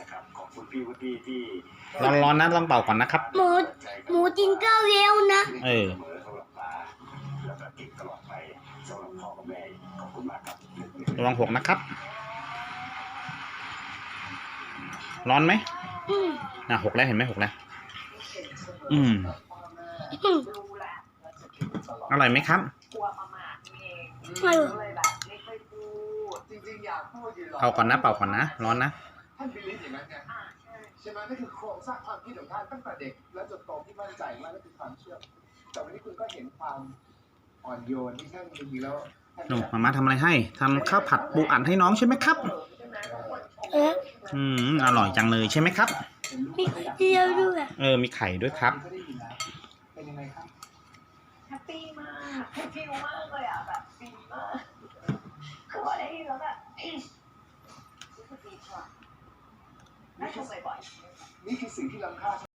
นะครับขอบคุณพี่วุฒิที่ร้อนๆนะต้องเป่าก่อนนะครับ หมูหมูกินข้าวเร็วนะเออสมอสำหรับปลาแล้วก็เก็บตลอดไปสำหรับพ่อกับแม่ขอบคุณมากครับระวังหกนะครับ ร้อนไหมอืมอะหกแล้วเห็นไหมหกแล้ว อืมอืมอร่อยไหมครับกลัวประมาทเองเออก็เลยแบบไม่ค่อยพูดจริงๆอยากพูดอยู่หรอกเป่าก่อนนะเป่าก่อนนะ ร้อนนะ ท่านบิลิฟอย่างนั้นไงอ่าใช่ใช่ไหมนั่นคือโครงสร้างความคิดของท่านตั้งแต่เด็ก แล้วจนโตที่มั่นใจว่านั่นคือความเชื่อ แต่วันนี้คุณก็เห็นความอ่อนโยนที่ท่านมีแล้วท่านหนูมาม่าทำอะไรให้ทำข้าวผัดปูอัดให้น้องใช่ไหมครับ ใช่ไหมบางคนเอออืมอร่อยจังเลยใช่ไหมครับมีเดียวด้วยเออ มีไข่ด้วยครับเขาได้ยินแล้วเป็นยังไงครับ แฮปปี้มากแฮปปี้มากเลยอะแบบดีมากคือพอได้ยินแล้วแบบรู้สึกดีกว่าน่าชมบ่อยๆ นี่คือสิ่งที่ล้ำค่า